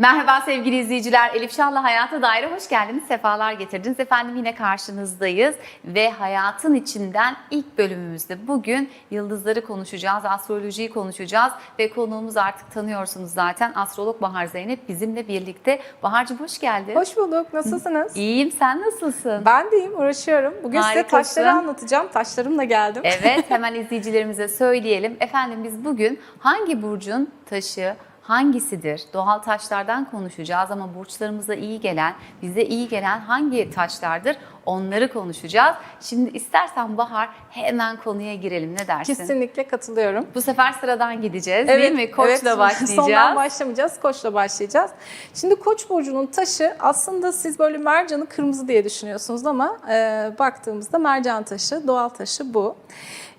Merhaba sevgili izleyiciler. Elif Şah'la Hayata Dair hoş geldiniz. Sefalar getirdiniz. Efendim yine karşınızdayız ve hayatın içinden ilk bölümümüzde bugün yıldızları konuşacağız, astrolojiyi konuşacağız ve konuğumuz artık tanıyorsunuz zaten. Astrolog Bahar Zeynep bizimle birlikte. Bahar'cığım hoş geldin. Hoş bulduk. Nasılsınız? İyiyim, sen nasılsın? Ben deyim, uğraşıyorum. Bugün size Harikasın. taşları anlatacağım. Taşlarımla geldim. Evet, hemen izleyicilerimize söyleyelim. Efendim biz bugün hangi burcun taşı hangisidir? Doğal taşlardan konuşacağız ama burçlarımıza iyi gelen, bize iyi gelen hangi taşlardır? Onları konuşacağız. Şimdi istersen Bahar hemen konuya girelim. Ne dersin? Kesinlikle katılıyorum. Bu sefer sıradan gideceğiz değil mi? Koçla evet. başlayacağız. Sondan başlamayacağız, koçla başlayacağız. Şimdi koç burcunun taşı aslında siz böyle mercanı kırmızı diye düşünüyorsunuz ama e, baktığımızda mercan taşı, doğal taşı bu.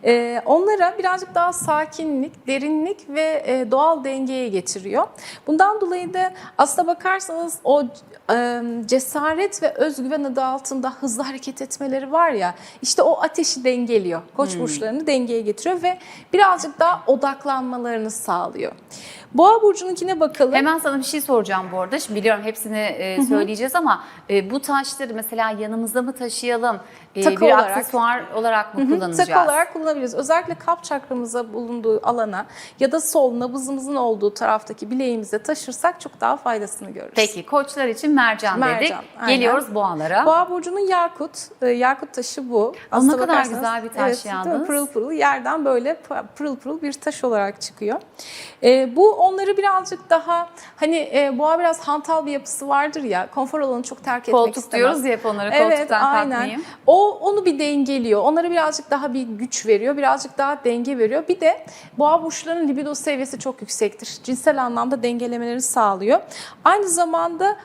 E, onlara birazcık daha sakinlik, derinlik ve e, doğal dengeye getiriyor. Bundan dolayı da aslına bakarsanız o cesaret ve özgüven adı altında hızlı hareket etmeleri var ya işte o ateşi dengeliyor. Koç burçlarını dengeye getiriyor ve birazcık daha odaklanmalarını sağlıyor. Boğa burcununkine bakalım. Hemen sana bir şey soracağım bu arada. Şimdi biliyorum hepsini e, söyleyeceğiz ama e, bu taşları mesela yanımızda mı taşıyalım? E, Takı bir olarak. aksesuar olarak mı kullanacağız? Takı olarak kullanabiliriz. Özellikle kalp çakramıza bulunduğu alana ya da sol nabızımızın olduğu taraftaki bileğimize taşırsak çok daha faydasını görürüz. Peki koçlar için mercan, Mercan, dedik. aynen. Geliyoruz boğalara. Boğa burcunun yakut, e, yakut taşı bu. Ne kadar bakarsanız- güzel bir taş evet, yalnız. Pırıl pırıl yerden böyle pırıl pırıl bir taş olarak çıkıyor. E, bu onları birazcık daha hani e, boğa biraz hantal bir yapısı vardır ya konfor alanını çok terk etmek Koltuk istemez. diyoruz ya hep onlara Evet, koltuktan aynen. kalkmayayım. O onu bir dengeliyor. Onlara birazcık daha bir güç veriyor, birazcık daha denge veriyor. Bir de boğa burçlarının libido seviyesi çok yüksektir. Cinsel anlamda dengelemelerini sağlıyor. Aynı zamanda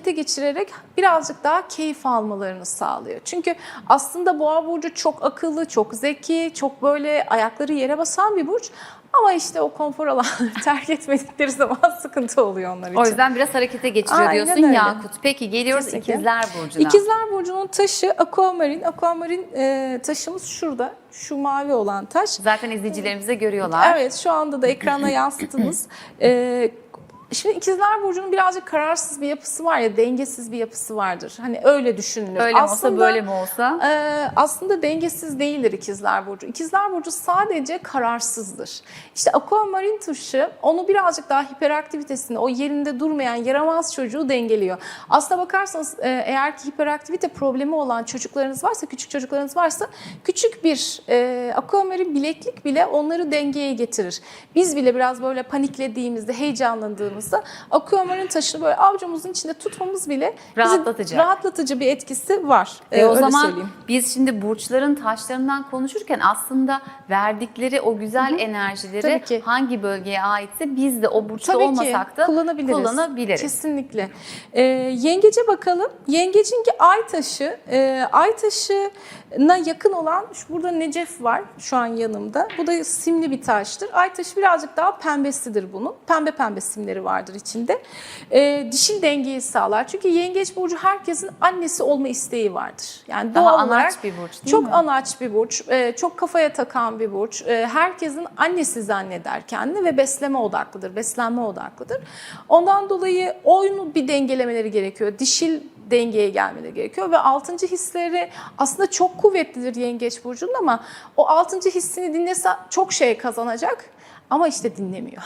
harekete geçirerek birazcık daha keyif almalarını sağlıyor. Çünkü aslında boğa burcu çok akıllı, çok zeki, çok böyle ayakları yere basan bir burç. Ama işte o konfor alanları terk etmedikleri zaman sıkıntı oluyor onlar için. O yüzden biraz harekete geçiriyor Aynen diyorsun öyle. Yakut. Peki geliyoruz Kesinlikle. ikizler burcuna. İkizler Burcu'nun taşı aquamarin. Aquamarin e, taşımız şurada. Şu mavi olan taş. Zaten izleyicilerimiz de görüyorlar. Evet şu anda da ekrana yansıttınız. E, Şimdi İkizler Burcu'nun birazcık kararsız bir yapısı var ya, dengesiz bir yapısı vardır. Hani öyle düşünülür. Öyle mi olsa böyle mi olsa? e, aslında dengesiz değildir İkizler Burcu. İkizler Burcu sadece kararsızdır. İşte aquamarin taşı onu birazcık daha hiperaktivitesini, o yerinde durmayan yaramaz çocuğu dengeliyor. Aslına bakarsanız e, eğer ki hiperaktivite problemi olan çocuklarınız varsa, küçük çocuklarınız varsa küçük bir e, aquamarin bileklik bile onları dengeye getirir. Biz bile biraz böyle paniklediğimizde, heyecanlandığımızda aquamarin taşını böyle avucumuzun içinde tutmamız bile Rahatlatıcı. rahatlatıcı bir etkisi var. E E, o zaman söyleyeyim. biz şimdi burçların taşlarından konuşurken aslında verdikleri o güzel enerjileri Tabii ki. hangi bölgeye aitse biz de o burçta Tabii olmasak ki da kullanabiliriz. kullanabiliriz. Kesinlikle. Ee, yengece bakalım. Yengecinki ay taşı. E, ay taşına yakın olan şu burada necef var şu an yanımda. Bu da simli bir taştır. Ay taşı birazcık daha pembesidir bunun. Pembe pembe simleri vardır içinde. Ee, dişil dengeyi sağlar. Çünkü yengeç burcu herkesin annesi olma isteği vardır. Yani Daha doğal anaç olarak bir burç değil çok mi? anaç bir burç, e, çok kafaya takan bir burç. E, Herkesin annesi zanneder kendini ve besleme odaklıdır, beslenme odaklıdır. Ondan dolayı oyunu bir dengelemeleri gerekiyor. Dişil dengeye gelmeleri gerekiyor ve altıncı hisleri aslında çok kuvvetlidir yengeç burcunun ama o altıncı hissini dinlese çok şey kazanacak ama işte dinlemiyor.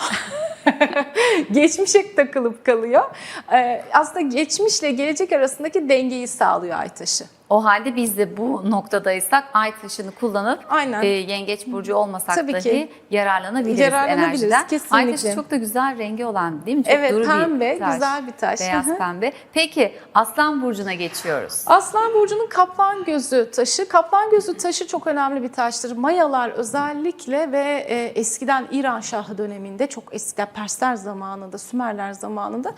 Geçmişe takılıp kalıyor. E, Aslında geçmişle gelecek arasındaki dengeyi sağlıyor Aytaşı. O halde biz de bu noktadaysak ay taşını kullanıp Aynen. e, yengeç burcu olmasak Tabii dahi ki. yararlanabiliriz, Yararlanabiliriz, enerjiden. Ay kesinlikle. taşı çok da güzel rengi olan değil mi? Çok Evet, duru pembe, bir taş. güzel bir taş. Beyaz pembe. Peki aslan burcuna geçiyoruz. Aslan burcunun kaplan gözü taşı. Kaplan gözü taşı çok önemli bir taştır. Mayalar özellikle ve e, eskiden İran Şahı döneminde çok eskiden Persler zamanında, Sümerler zamanında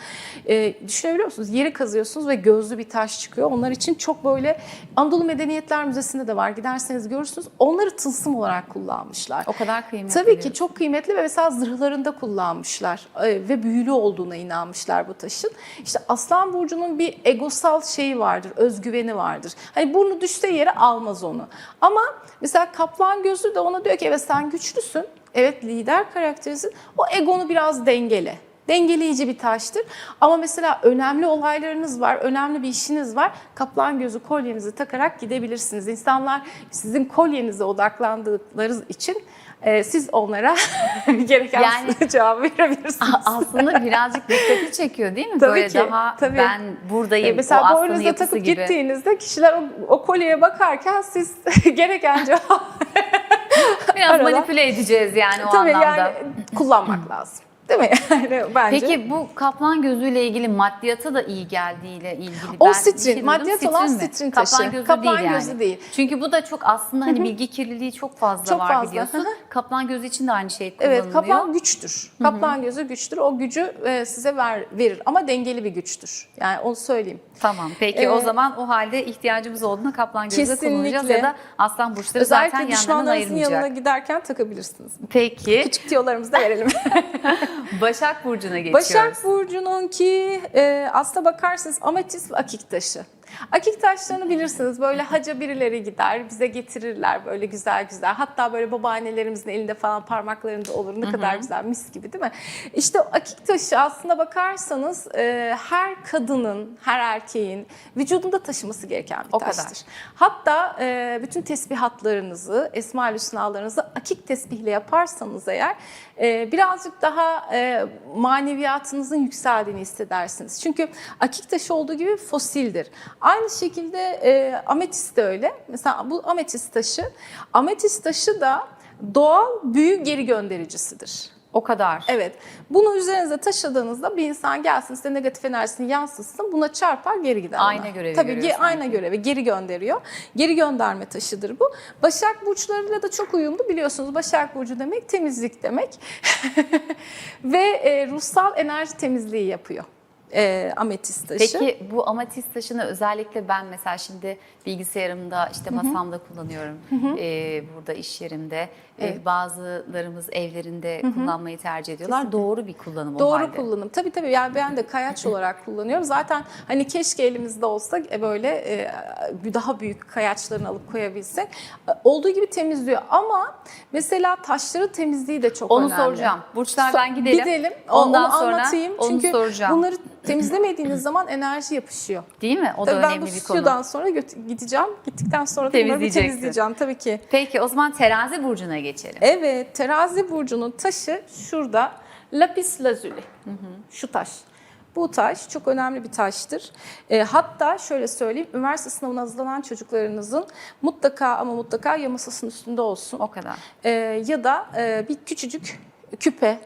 e, düşünebiliyor musunuz? Yeri kazıyorsunuz ve gözlü bir taş çıkıyor. Onlar için çok böyle Anadolu Medeniyetler Müzesi'nde de var. Giderseniz görürsünüz. Onları tılsım olarak kullanmışlar. O kadar kıymetli. Tabii ki çok kıymetli ve mesela zırhlarında kullanmışlar e, ve büyülü olduğuna inanmışlar bu taşın. İşte Aslan Burcu'nun bir egosal şeyi vardır, özgüveni vardır. Hani burnu düşse yere almaz onu. Ama mesela Kaplan Gözü de ona diyor ki evet sen güçlüsün, evet lider karakterisin, o egonu biraz dengele. Dengeleyici bir taştır. Ama mesela önemli olaylarınız var, önemli bir işiniz var. Kaplan gözü kolyenizi takarak gidebilirsiniz. İnsanlar sizin kolyenize odaklandıkları için e, siz onlara gereken Yani- cevabı verebilirsiniz. Aslında birazcık dikkati çekiyor değil mi? Tabii Böyle ki, daha tabii. ben buradayım. E, Mesela yapısı takıp gibi. gittiğinizde kişiler o, o kolyeye bakarken siz gereken cevap Biraz Arada- manipüle edeceğiz yani o tabii anlamda. yani kullanmak lazım. Değil mi? Yani bence. Peki bu kaplan gözüyle ilgili maddiyata da iyi geldiğiyle ilgili O ben sitrin, bir şey duydum. maddiyat olan mi? sitrin taşı. Kaplan gözü Kaplan değil gözü yani. değil. Çünkü bu da çok aslında hani bilgi kirliliği çok fazla Çok var fazla, biliyorsun. hı hı. Kaplan gözü için de aynı şey kullanılıyor. Evet, kaplan güçtür. Kaplan gözü güçtür. O gücü e, size ver, verir ama dengeli bir güçtür. Yani onu söyleyeyim. Tamam. Peki o Ee, zaman o halde ihtiyacımız olduğunda kaplan gözü de kullanacağız ya da aslan burçları zaten Özellikle yanlarından düşmanlarınızın yanına ayırmayacak. giderken takabilirsiniz. Peki Küçük tiyolarımızı da verelim. Başak Burcu'na geçiyoruz. Başak Burcu'nun ki e, aslına bakarsınız ametist ve akik taşı. Akik taşlarını bilirsiniz böyle haca birileri gider bize getirirler böyle güzel güzel. Hatta böyle babaannelerimizin elinde falan parmaklarında olur ne kadar güzel mis gibi değil mi? İşte akik taşı aslına bakarsanız e, her kadının her erkeğin vücudunda taşıması gereken bir O kadar. taştır. Hatta e, bütün tesbihatlarınızı, esma hüsnalarınızı akik tesbihle yaparsanız eğer e, birazcık daha e, maneviyatınızın yükseldiğini hissedersiniz. Çünkü akik taşı olduğu gibi fosildir. Aynı şekilde e, ametist de öyle. Mesela bu ametist taşı, ametist taşı da doğal büyü geri göndericisidir. O kadar. Evet. Bunu üzerinize taşıdığınızda bir insan gelsin size negatif enerjisini yansıtsın. Buna çarpar geri gider. ona. Ayna görevi Tabii ge- ayna görevi geri gönderiyor. Geri gönderme taşıdır bu. Başak burçlarıyla da çok uyumlu biliyorsunuz. Başak burcu demek temizlik demek. Ve e, ruhsal enerji temizliği yapıyor. E, ametist taşı. Peki bu amatist taşını özellikle ben mesela şimdi bilgisayarımda işte masamda kullanıyorum. Ee, burada iş yerimde. Evet. bazılarımız evlerinde kullanmayı tercih ediyorlar. Doğru bir kullanım o Doğru halde. kullanım. Tabii tabii yani ben de kayaç olarak kullanıyorum. Zaten hani keşke elimizde olsa e, böyle e, daha büyük kayaçlarını alıp koyabilsek. E, Olduğu gibi temizliyor ama mesela taşların temizliği de çok Onu önemli. soracağım. Burçlardan gidelim. Gidelim. Ondan onu sonra anlatayım. onu Çünkü soracağım. bunları temizlemediğiniz zaman enerji yapışıyor. Değil mi? O da Tabii ben önemli bu bir konu. stüdyodan sonra gideceğim. Gittikten sonra da bunları temizleyeceğim tabii ki. Peki o zaman terazi burcuna geçelim. Evet, terazi burcunun taşı şurada lapis lazuli. Şu taş. Bu taş çok önemli bir taştır. E, hatta şöyle söyleyeyim, üniversite sınavına hazırlanan çocuklarınızın mutlaka ama mutlaka ya masasının üstünde olsun. O kadar. E, ya da e, bir küçücük küpe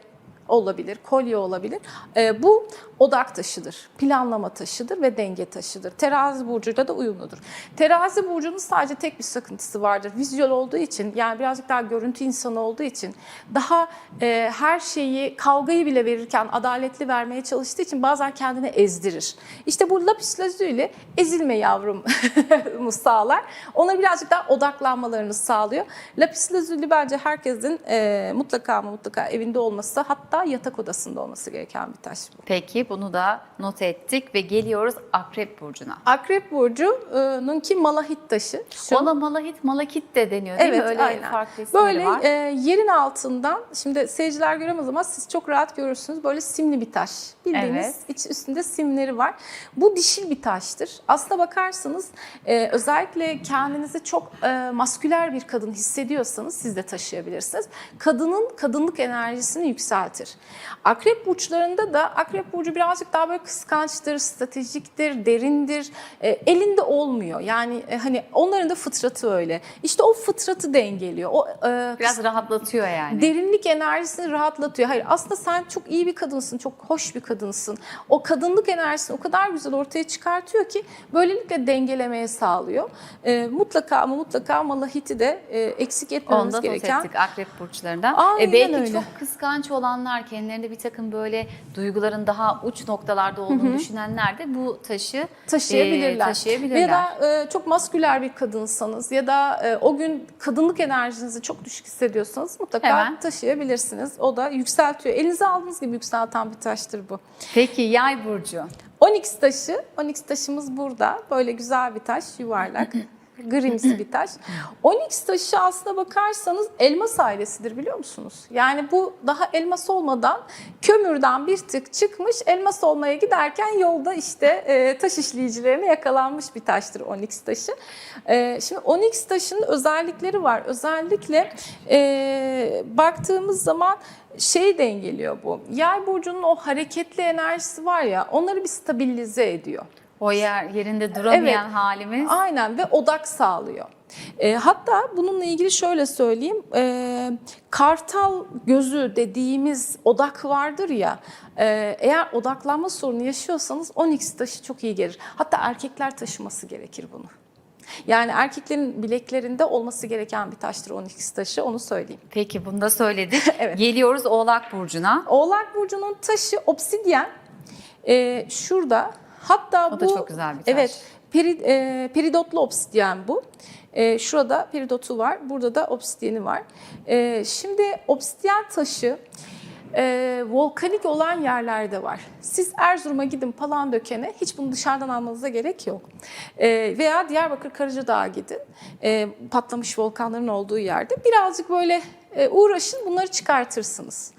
olabilir, kolye olabilir. E, bu odak taşıdır, planlama taşıdır ve denge taşıdır. Terazi burcuyla da uyumludur. Terazi burcunun sadece tek bir sıkıntısı vardır. Vizyon olduğu için yani birazcık daha görüntü insanı olduğu için daha e, her şeyi kavgayı bile verirken adaletli vermeye çalıştığı için bazen kendini ezdirir. İşte bu lapis lazuli ezilme yavrum sağlar. Onları birazcık daha odaklanmalarını sağlıyor. Lapis lazuli bence herkesin e, mutlaka mutlaka evinde olması hatta yatak odasında olması gereken bir taş. Peki bunu da not ettik ve geliyoruz Akrep burcuna. Akrep burcunun ki malahit taşı. Şu. Ona malahit, malakit de deniyor değil Evet, mi? Öyle aynen. farklı Böyle var. e, yerin altından, şimdi seyirciler göremez ama siz çok rahat görürsünüz. Böyle simli bir taş. Bildiğiniz Evet. iç üstünde simleri var. Bu dişil bir taştır. Aslına bakarsanız e, özellikle kendinizi çok e, masküler bir kadın hissediyorsanız siz de taşıyabilirsiniz. Kadının kadınlık enerjisini yükseltir. Akrep burçlarında da akrep burcu birazcık daha böyle kıskançtır, stratejiktir, derindir. E, elinde olmuyor. Yani e, hani onların da fıtratı öyle. İşte o fıtratı dengeliyor. O e, Biraz rahatlatıyor yani. derinlik enerjisini rahatlatıyor. Hayır aslında sen çok iyi bir kadınsın, çok hoş bir kadınsın. O kadınlık enerjisini o kadar güzel ortaya çıkartıyor ki böylelikle dengelemeye sağlıyor. E, mutlaka ama mutlaka malahiti de e, eksik etmememiz Onda not gereken. ettik akrep burçlarından. Aynen e belki öyle. çok kıskanç olanlar, kendilerinde bir takım böyle duyguların daha uç noktalarda olduğunu düşünenler de bu taşı taşıyabilirler. e, taşıyabilirler. Ya da e, çok masküler bir kadınsanız ya da e, o gün kadınlık enerjinizi çok düşük hissediyorsanız mutlaka Hemen. taşıyabilirsiniz. O da yükseltiyor. Elinize aldığınız gibi yükselten bir taştır bu. Peki yay burcu. Onyx taşı, onyx taşımız burada. Böyle güzel bir taş, yuvarlak. Grimsi bir taş. Onyx taşı aslına bakarsanız elmas ailesidir biliyor musunuz? Yani bu daha elmas olmadan kömürden bir tık çıkmış elmas olmaya giderken yolda işte e, taş işleyicilerine yakalanmış bir taştır onyx taşı. E, şimdi onyx taşının özellikleri var. Özellikle e, baktığımız zaman şey dengeliyor bu. Yay burcunun o hareketli enerjisi var ya onları bir stabilize ediyor. O yer yerinde duramayan Evet. halimiz. Aynen ve odak sağlıyor. E, hatta bununla ilgili şöyle söyleyeyim. E, kartal gözü dediğimiz odak vardır ya. e, eğer odaklanma sorunu yaşıyorsanız onyx taşı çok iyi gelir. Hatta erkekler taşıması gerekir bunu. Yani erkeklerin bileklerinde olması gereken bir taştır onyx taşı onu söyleyeyim. Peki bunu da söyledik. Evet. Geliyoruz Oğlak Burcu'na. Oğlak burcunun taşı obsidyen. E, şurada. Hatta O bu da çok güzel bir taş. Evet. Peri, e, peridotlu obsidyen bu. E, şurada peridotu var. Burada da obsidyeni var. E, şimdi obsidyen taşı e, volkanik olan yerlerde var. Siz Erzurum'a gidin Palandöken'e hiç bunu dışarıdan almanıza gerek yok. E, veya Diyarbakır Karacadağ'a gidin. E, patlamış volkanların olduğu yerde. Birazcık böyle uğraşın bunları çıkartırsınız.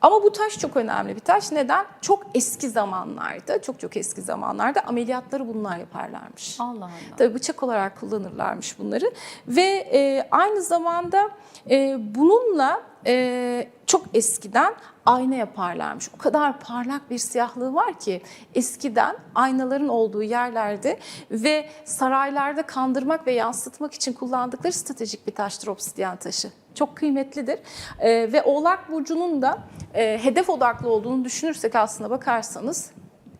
Ama bu taş çok önemli bir taş. Neden? Çok eski zamanlarda, çok çok eski zamanlarda ameliyatları bunlar yaparlarmış. Allah Allah. Tabii bıçak olarak kullanırlarmış bunları ve e, aynı zamanda e, bununla e, çok eskiden ayna yaparlarmış. O kadar parlak bir siyahlığı var ki eskiden aynaların olduğu yerlerde ve saraylarda kandırmak ve yansıtmak için kullandıkları stratejik bir taştır obsidyen taşı. Çok kıymetlidir E, ve Oğlak Burcu'nun da e, hedef odaklı olduğunu düşünürsek aslına bakarsanız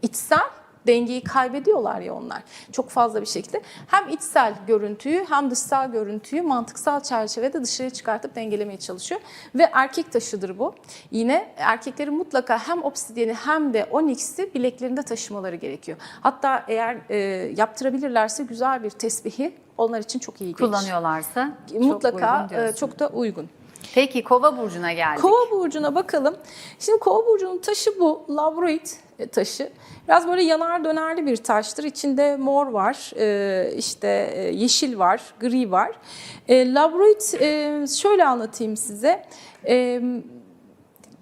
içsel dengeyi kaybediyorlar ya onlar. Çok fazla bir şekilde hem içsel görüntüyü hem dışsal görüntüyü mantıksal çerçevede dışarıya çıkartıp dengelemeye çalışıyor. Ve erkek taşıdır bu. Yine erkeklerin mutlaka hem obsidyeni hem de onyx'i bileklerinde taşımaları gerekiyor. Hatta eğer e, yaptırabilirlerse güzel bir tesbihi onlar için çok iyi gelir. Kullanıyorlarsa çok Mutlaka diyorsun. e, çok da uygun. Peki Kova Burcu'na geldik. Kova burcuna bakalım. Şimdi Kova burcunun taşı bu labroid taşı. Biraz böyle yanar dönerli bir taştır. İçinde mor var, e, işte e, yeşil var, gri var. E, Labroid e, şöyle anlatayım size. E,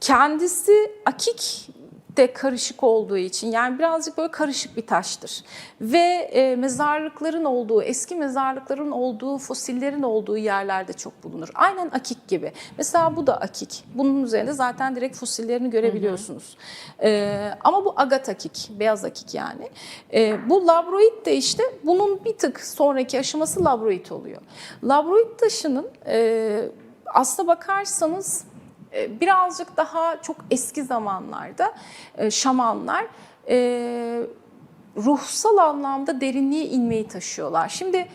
kendisi akik de karışık olduğu için yani birazcık böyle karışık bir taştır. Ve e, mezarlıkların olduğu, eski mezarlıkların olduğu, fosillerin olduğu yerlerde çok bulunur. Aynen akik gibi. Mesela bu da akik. Bunun üzerinde zaten direkt fosillerini görebiliyorsunuz. E, ama bu agat akik, beyaz akik yani. E, bu labroid de işte bunun bir tık sonraki aşaması labroid oluyor. Labroid taşının e, aslına bakarsanız birazcık daha çok eski zamanlarda e, şamanlar e, ruhsal anlamda derinliğe inmeyi taşıyorlar. Şimdi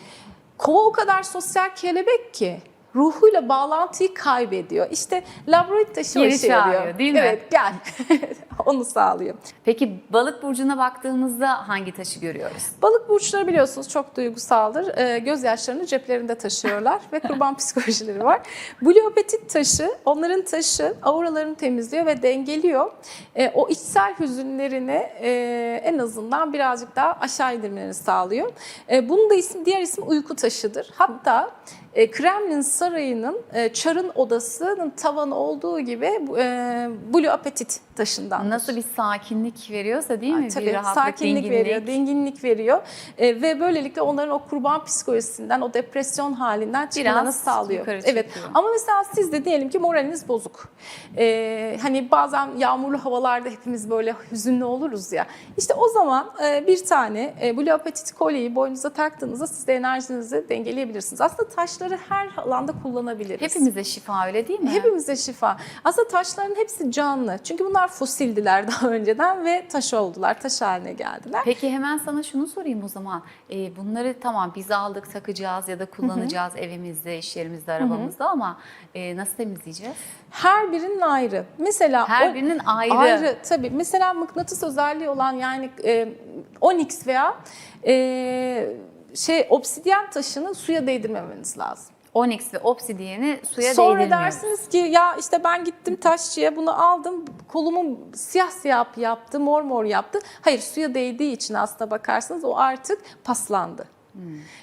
kova o kadar sosyal kelebek ki ruhuyla bağlantıyı kaybediyor. İşte labroid taşı Geri işe çağırıyor, değil mi? Evet gel. Onu sağlıyor. Peki Balık Burcu'na baktığımızda hangi taşı görüyoruz? Balık burçları biliyorsunuz çok duygusaldır. Ee, gözyaşlarını ceplerinde taşıyorlar ve kurban psikolojileri var. Bluopetit taşı onların taşı auralarını temizliyor ve dengeliyor. Ee, o içsel hüzünlerini e, en azından birazcık daha aşağı indirmelerini sağlıyor. Ee, bunun da isim, diğer ismi uyku taşıdır. Hatta e, Kremlin Sarayı'nın e, Çar'ın odasının tavanı olduğu gibi e, Blue Appetit taşından. Nasıl bir sakinlik veriyorsa değil mi? Ay, Tabii bir rahatlık, sakinlik dinginlik. veriyor, dinginlik veriyor E, ve böylelikle onların o kurban psikolojisinden, o depresyon halinden çıkmalarını sağlıyor. Evet. Ama mesela siz de diyelim ki moraliniz bozuk. E, hani bazen yağmurlu havalarda hepimiz böyle hüzünlü oluruz ya. İşte o zaman e, bir tane e, Blue Appetit kolyeyi boynunuza taktığınızda siz de enerjinizi dengeleyebilirsiniz. Aslında taşları her alanda kullanabiliriz. Hepimize şifa öyle değil mi? Hepimize şifa. Aslında taşların hepsi canlı. Çünkü bunlar fosildiler daha önceden ve taş oldular, taş haline geldiler. Peki hemen sana şunu sorayım o zaman. Ee, bunları tamam biz aldık takacağız ya da kullanacağız evimizde, iş yerimizde, arabamızda ama e, nasıl temizleyeceğiz? Her birinin ayrı. Mesela Her o- birinin ayrı. Ayrı tabii. Mesela mıknatıs özelliği olan yani e, onyx veya e, şey obsidyen taşını suya değdirmemeniz lazım. Onyx ve obsidiyeni suya Sonra dersiniz ki ya işte ben gittim taşçıya bunu aldım kolumu siyah siyah yaptı mor mor yaptı. Hayır suya değdiği için aslında bakarsanız o artık paslandı.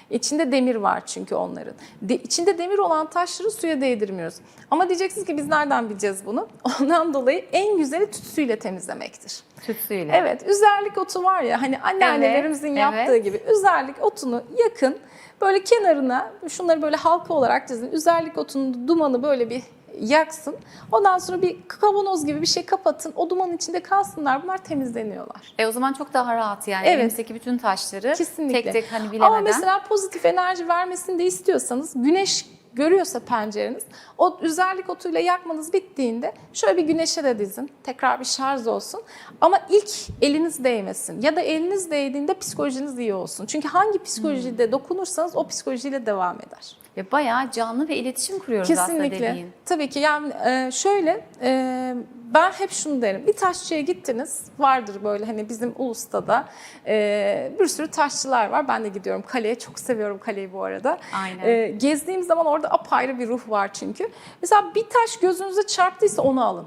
İçinde demir var çünkü onların. De, içinde demir olan taşları suya değdirmiyoruz. Ama diyeceksiniz ki biz nereden bileceğiz bunu? Ondan dolayı en güzeli tütsüyle temizlemektir. Tütsüyle. Evet, üzerlik otu var ya hani anneannelerimizin Evet, yaptığı evet. gibi üzerlik otunu yakın böyle kenarına şunları böyle halka olarak dizin. Üzerlik otunun dumanı böyle bir yaksın. Ondan sonra bir kavanoz gibi bir şey kapatın. O dumanın içinde kalsınlar. Bunlar temizleniyorlar. E o zaman çok daha rahat yani Evet. elimizdeki bütün taşları Kesinlikle. tek tek hani bilemeden. Ama mesela pozitif enerji vermesini de istiyorsanız güneş görüyorsa pencereniz o üzerlik otuyla yakmanız bittiğinde şöyle bir güneşe de dizin. Tekrar bir şarj olsun. Ama ilk eliniz değmesin. Ya da eliniz değdiğinde psikolojiniz iyi olsun. Çünkü hangi psikolojide dokunursanız o psikolojiyle devam eder. Ve bayağı canlı ve iletişim kuruyoruz aslında Kesinlikle. dediğin. Tabii ki yani e, şöyle e, ben hep şunu derim. Bir taşçıya gittiniz vardır böyle hani bizim Ulus'ta da e, bir sürü taşçılar var. Ben de gidiyorum kaleye. Çok seviyorum kaleyi bu arada. Aynen. E, gezdiğim zaman orada apayrı bir ruh var çünkü. Mesela bir taş gözünüze çarptıysa onu alın.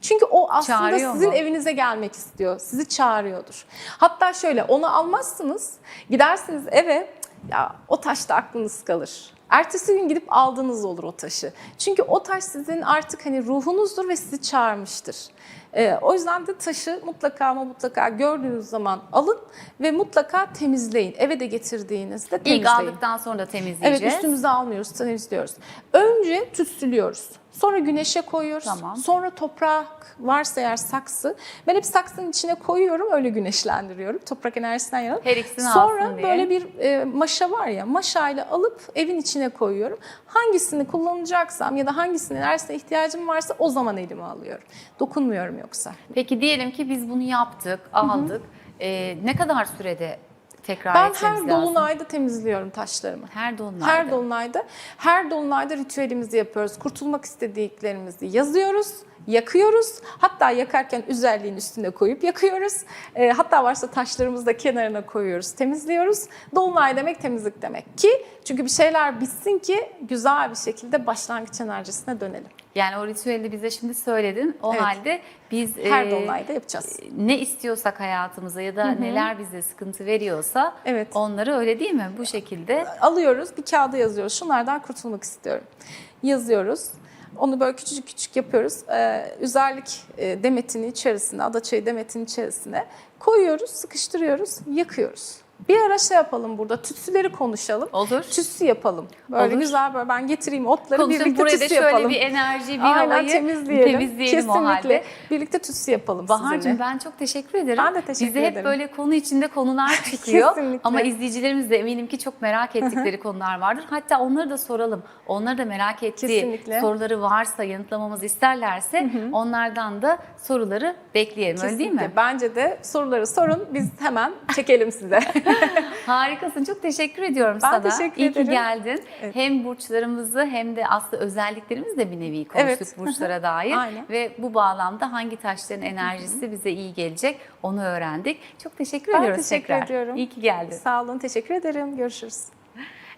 Çünkü o aslında Çağırıyor sizin mu? evinize gelmek istiyor. Sizi çağırıyordur. Hatta şöyle onu almazsınız. Gidersiniz eve ya o taşta aklınız kalır. Ertesi gün gidip aldığınız olur o taşı. Çünkü o taş sizin artık hani ruhunuzdur ve sizi çağırmıştır. Ee, o yüzden de taşı mutlaka ama mutlaka gördüğünüz zaman alın ve mutlaka temizleyin. Eve de getirdiğinizde temizleyin. İlk aldıktan sonra da temizleyeceğiz. Evet üstümüze almıyoruz, temizliyoruz. Önce tütsülüyoruz. Sonra güneşe koyuyoruz. Tamam. Sonra toprak varsa eğer saksı. Ben hep saksının içine koyuyorum öyle güneşlendiriyorum. Toprak enerjisinden yana. Her ikisini Sonra alsın diye. böyle bir e, maşa var ya maşayla alıp evin içine koyuyorum. Hangisini kullanacaksam ya da hangisinin enerjisine ihtiyacım varsa o zaman elime alıyorum. Dokunmuyorum yoksa. Peki diyelim ki biz bunu yaptık, aldık. E, ne kadar sürede tekrar Ben etmemiz her lazım? dolunayda temizliyorum taşlarımı. Her dolunayda. Her dolunayda, her dolunayda ritüelimizi yapıyoruz. Kurtulmak istediklerimizi yazıyoruz, yakıyoruz. Hatta yakarken üzerliğin üstüne koyup yakıyoruz. Ee, hatta varsa taşlarımızı da kenarına koyuyoruz, temizliyoruz. Dolunay demek temizlik demek ki çünkü bir şeyler bitsin ki güzel bir şekilde başlangıç enerjisine dönelim. Yani o ritüeli bize şimdi söyledin. O Evet. halde biz Her e, dolunayda yapacağız. ne istiyorsak hayatımıza ya da neler bize sıkıntı veriyorsa Evet. onları öyle değil mi? Bu şekilde alıyoruz, bir kağıda yazıyoruz. Şunlardan kurtulmak istiyorum. Yazıyoruz. Onu böyle küçücük küçük yapıyoruz. Ee, üzerlik e, demetinin içerisine, adaçayı demetinin içerisine koyuyoruz, sıkıştırıyoruz, yakıyoruz. Bir ara şey yapalım burada, tütsüleri konuşalım. olur. Tütsü yapalım. Böyle Olur. güzel böyle ben getireyim otları Konuşalım. birlikte Buraya tütsü şöyle yapalım. bir enerji, bir Aynen havayı temizleyelim. temizleyelim o Kesinlikle. halde. Birlikte tütsü yapalım Bahar'cığım sizinle. ben çok teşekkür ederim. Ben de teşekkür Bizde hep ederim. böyle konu içinde konular çıkıyor. Kesinlikle. Ama izleyicilerimiz de eminim ki çok merak ettikleri konular vardır. Hatta onları da soralım. Onları da merak ettiği Kesinlikle. soruları varsa, yanıtlamamızı isterlerse onlardan da soruları bekleyelim. Öyle değil mi? Kesinlikle. Bence de soruları sorun, biz hemen çekelim size. Harikasın. Çok teşekkür ediyorum Ben sana. teşekkür İyi ki ederim. geldin. Evet. Hem burçlarımızı hem de aslında özelliklerimizi de bir nevi konuştuk Evet. burçlara dair. Aynen. Ve bu bağlamda hangi taşların enerjisi bize iyi gelecek onu öğrendik. Çok teşekkür Ben ediyoruz teşekkür tekrar. ediyorum. İyi ki geldin. Sağ olun, teşekkür ederim. Görüşürüz.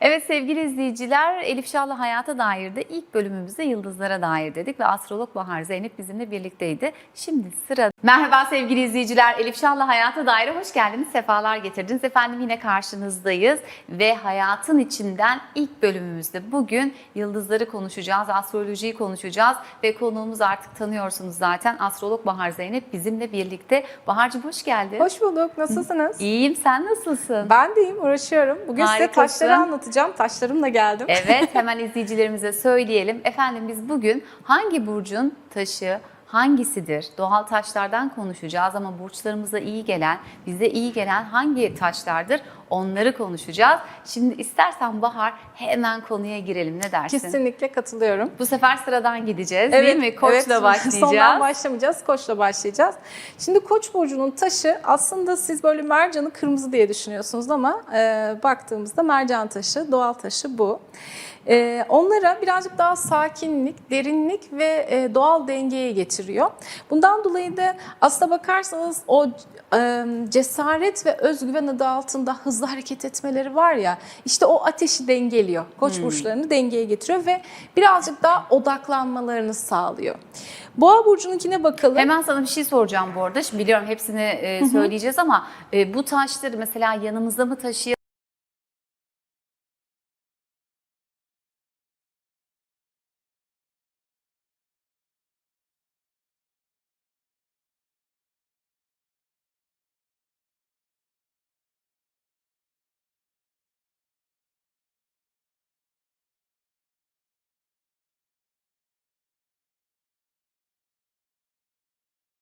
Evet sevgili izleyiciler, Elif Şah'la Hayata Dair'de ilk bölümümüzde yıldızlara dair dedik ve astrolog Bahar Zeynep bizimle birlikteydi. Şimdi sıra... Merhaba sevgili izleyiciler, Elif Şah'la Hayata Dair'e hoş geldiniz, sefalar getirdiniz. Efendim yine karşınızdayız ve hayatın içinden ilk bölümümüzde bugün yıldızları konuşacağız, astrolojiyi konuşacağız ve konuğumuz artık tanıyorsunuz zaten astrolog Bahar Zeynep bizimle birlikte. Bahar'cığım hoş geldin. Hoş bulduk. Nasılsınız? İyiyim, sen nasılsın? Ben deyim, uğraşıyorum. Bugün size Harikasın. taşları anlatacağım. Taşlarımla geldim. Evet hemen izleyicilerimize söyleyelim. Efendim biz bugün hangi burcun taşı hangisidir? Doğal taşlardan konuşacağız ama burçlarımıza iyi gelen, bize iyi gelen hangi taşlardır? Onları konuşacağız. Şimdi istersen Bahar hemen konuya girelim. Ne dersin? Kesinlikle katılıyorum. Bu sefer sıradan gideceğiz değil mi? Koçla evet. başlayacağız. Sondan başlamayacağız, koçla başlayacağız. Şimdi koç burcunun taşı aslında siz böyle mercanı kırmızı diye düşünüyorsunuz ama e, baktığımızda mercan taşı, doğal taşı bu. E, onlara birazcık daha sakinlik, derinlik ve e, doğal dengeye getiriyor. Bundan dolayı da aslına bakarsanız o cesaret ve özgüven adı altında hızlı hareket etmeleri var ya işte o ateşi dengeliyor. Koç burçlarını dengeye getiriyor ve birazcık daha odaklanmalarını sağlıyor. Boğa burcununkine bakalım. Hemen sana bir şey soracağım bu arada. Şimdi biliyorum hepsini söyleyeceğiz ama bu taşları mesela yanımızda mı taşıyalım?